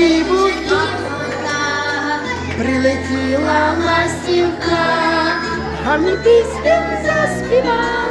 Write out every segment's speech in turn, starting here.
Стрибуна прилетіла ластівка, а мені пісню заспівала.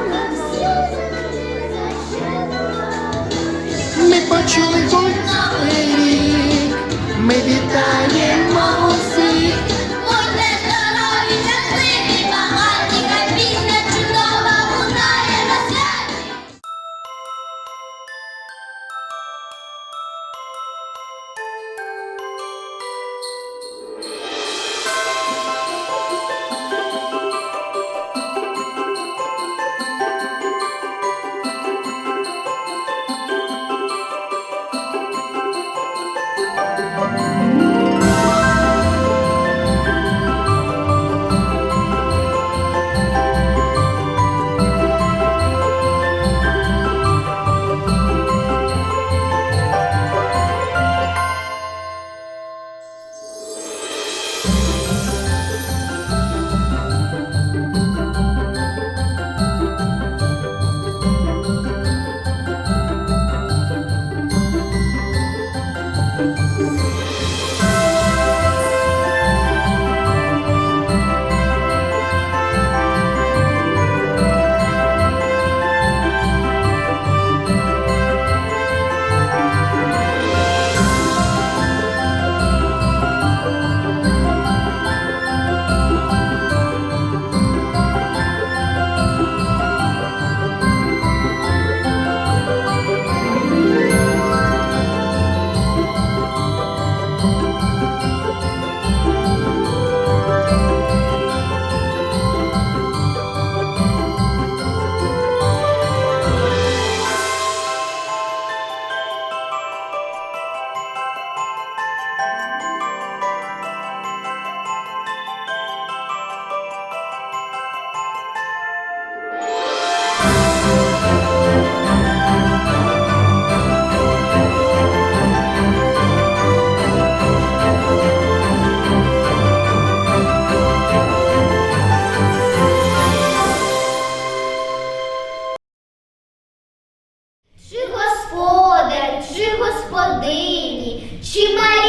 Господині, чи малій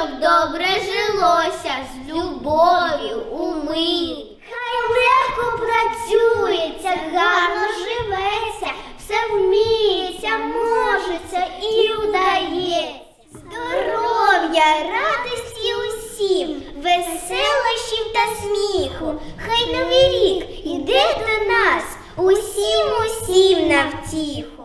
щоб добре жилося з любов'ю у мирі. Хай легко працюється, гарно живеться, все вміється, можеться і вдається. Здоров'я, радості усім, веселощів та сміху. Хай новий рік іде до нас, усім усім на втіху.